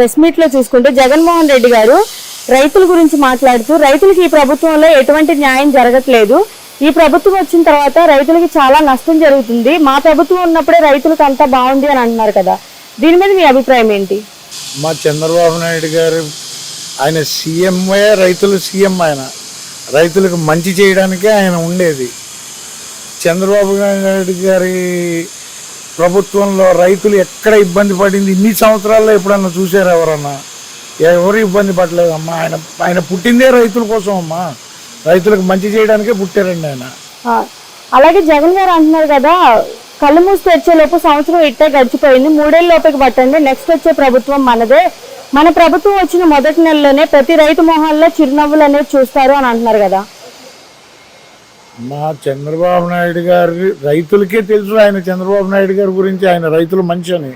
Press మీట్లో చూసుకుంటే జగన్మోహన్ రెడ్డి గారు రైతుల గురించి మాట్లాడుతూ రైతులకి ఈ ప్రభుత్వంలో ఎటువంటి న్యాయం జరగట్లేదు. ఈ ప్రభుత్వం వచ్చిన తర్వాత రైతులకి చాలా నష్టం జరుగుతుంది. మా ప్రభుత్వం ఉన్నప్పుడే రైతులకు అంతా బాగుంది అని అంటున్నారు కదా. దీని మీద మీ అభిప్రాయం ఏంటి? మా చంద్రబాబు నాయుడు గారు ఆయన సీఎంఏ రైతులు సీఎం ఆయన. రైతులకు మంచి చేయడానికే ఆయన ఉండేది. చంద్రబాబు నాయుడు గారి ప్రభుత్వంలో రైతులు ఎక్కడ ఇబ్బంది పడింది? ఇన్ని సంవత్సరాల్లో ఎప్పుడన్నా చూసారు ఎవరన్నా? ఎవరు ఇబ్బంది పడలేదమ్మా. ఆయన ఆయన పుట్టిందే రైతుల కోసం అమ్మా రైతులకు మంచి చేయడానికే పుట్టారండి ఆయన. అలాగే జగన్ గారు అంటున్నారు కదా కళ్ళు మూసి తెరిచేలోపు సంవత్సరం ఇట్టే గడిచిపోయింది. మూడేళ్ళ లోపలికి పట్టండి. నెక్స్ట్ వచ్చే ప్రభుత్వం మనదే. మన ప్రభుత్వం వచ్చిన మొదటి నెలలోనే ప్రతి రైతు మొహాల్లో చిరునవ్వులు అనేది చూస్తారు అని అంటున్నారు కదా. మా చంద్రబాబు నాయుడు గారి రైతులకే తెలుసు ఆయన చంద్రబాబు నాయుడు గారి గురించి ఆయన రైతులు మనిషి అని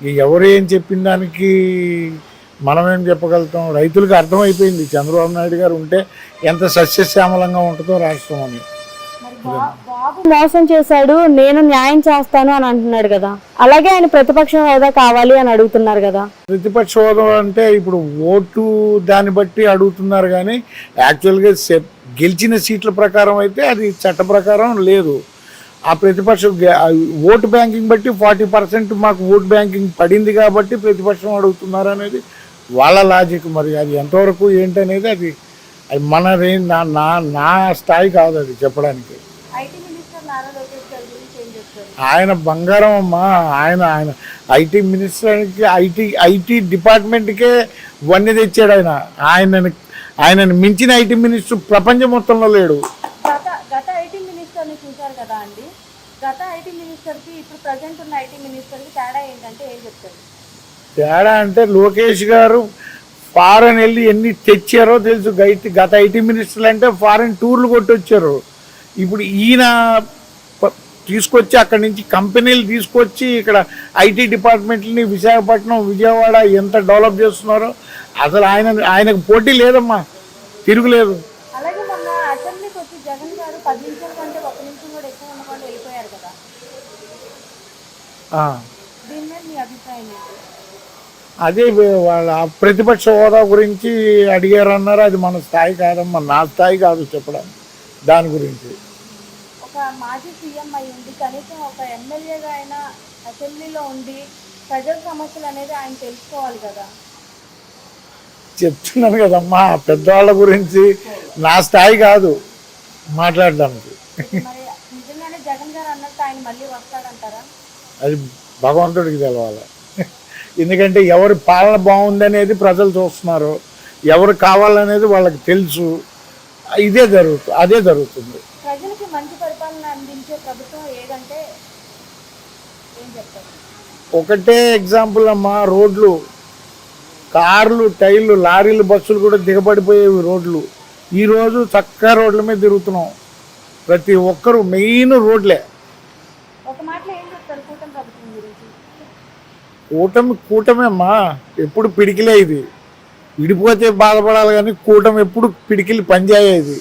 ఎవరేం ఎవరు ఏం చెప్పిన దానికి మనమేం చెప్పగలుగుతాం? రైతులకు అర్థమైపోయింది చంద్రబాబు నాయుడు గారు ఉంటే ఎంత సస్యశ్యామలంగా ఉంటుందో రాష్ట్రం అని. బాబు మోసం చేశాడు నేను న్యాయం చేస్తాను అని అంటున్నాడు కదా. అలాగే ఆయన ప్రతిపక్ష హోదా కావాలి అని అడుగుతున్నారు కదా. ప్రతిపక్ష హోదా అంటే ఇప్పుడు ఓటు దాన్ని బట్టి అడుగుతున్నారు కానీ యాక్చువల్గా గెలిచిన సీట్ల ప్రకారం అయితే అది చట్ట ప్రకారం లేదు. ఆ ప్రతిపక్షం ఓటు బ్యాంకింగ్ బట్టి ఫార్టీ పర్సెంట్ మాకు ఓటు బ్యాంకింగ్ పడింది కాబట్టి ప్రతిపక్షం అడుగుతున్నారు అనేది వాళ్ళ లాజిక్. మరి అది ఎంతవరకు ఏంటనేది అది అది మన నా నా స్థాయి కాదు అది చెప్పడానికి. ఆయన బంగారం అమ్మా ఆయన ఆయన ఐటీ మినిస్టర్కి ఐటీ ఐటీ డిపార్ట్మెంట్కే వన్నె తెచ్చాడు ఆయన. ఆయనని ఆయనని మించిన ఐటీ మినిస్టర్ ప్రపంచం మొత్తంలో లేడు. గత గత ఐటీ మినిస్టర్ని చూశారు కదా అండి? గత ఐటీ మినిస్టర్కి ఇప్పుడు ప్రజెంట్ ఉన్న ఐటీ మినిస్టర్కి తేడా ఏంటంటే ఏం చెప్తారు? తేడా అంటే లోకేష్ గారు ఫారెన్ వెళ్ళి ఎన్ని తెచ్చారో తెలుసు. గత ఐటీ మినిస్టర్లు అంటే ఫారెన్ టూర్లు కొట్టొచ్చారు. ఇప్పుడు ఈయన తీసుకొచ్చి అక్కడి నుంచి కంపెనీలు తీసుకొచ్చి ఇక్కడ ఐటీ డిపార్ట్మెంట్ని విశాఖపట్నం విజయవాడ ఎంత డెవలప్ చేస్తున్నారో అసలు ఆయన ఆయనకు పోటీ లేదమ్మా తిరుగులేదు. అదే వాళ్ళ ప్రతిపక్ష హోదా గురించి అడిగారు అన్నారు అది మన స్థాయి కాదమ్మా నా స్థాయి కాదు చెప్పడం దాని గురించి. ఒక మాజీ సీఎం అయి ఉండి కనీసం ఒక ఎమ్మెల్యేగా అయినా అసెంబ్లీలో ఉండి ప్రజల సమస్యలు అనేది ఆయన తెలుసుకోవాలి కదా. చెప్తున్నాను కదమ్మా పెద్దవాళ్ళ గురించి నా స్థాయి కాదు మాట్లాడడానికి. మరి నిజంగానే జగన్ గారు అన్నట్టు ఆయన మళ్ళీ వస్తాడంటారా? అది భగవంతుడికి తెలవాలి. ఎందుకంటే ఎవరి పాలన బాగుందనేది ప్రజలు చూస్తున్నారు ఎవరు కావాలనేది వాళ్ళకి తెలుసు. ఇదే జరుగుతుంది అదే జరుగుతుంది. ప్రజలకి మంచి పరిపాలన అందించే ప్రభుత్వం ఏదంటే ఏం చెప్తారు? ఒకటే ఎగ్జాంపుల్ అమ్మా రోడ్లు. కార్లు టైర్లు లారీలు బస్సులు కూడా దిగబడిపోయేవి రోడ్లు. ఈరోజు చక్కగా రోడ్ల మీద తిరుగుతున్నాం. ప్రతి ఒక్కరు మెయిన్ రోడ్లే. కూటమి ప్రభుత్వం గురించి? కూటమి కూటమి అమ్మా. ఎప్పుడు పిడికిలే ఇది. విడిపోతే బాధపడాలి కానీ కూటమి ఎప్పుడు పిడికిలి పనిచేయేది.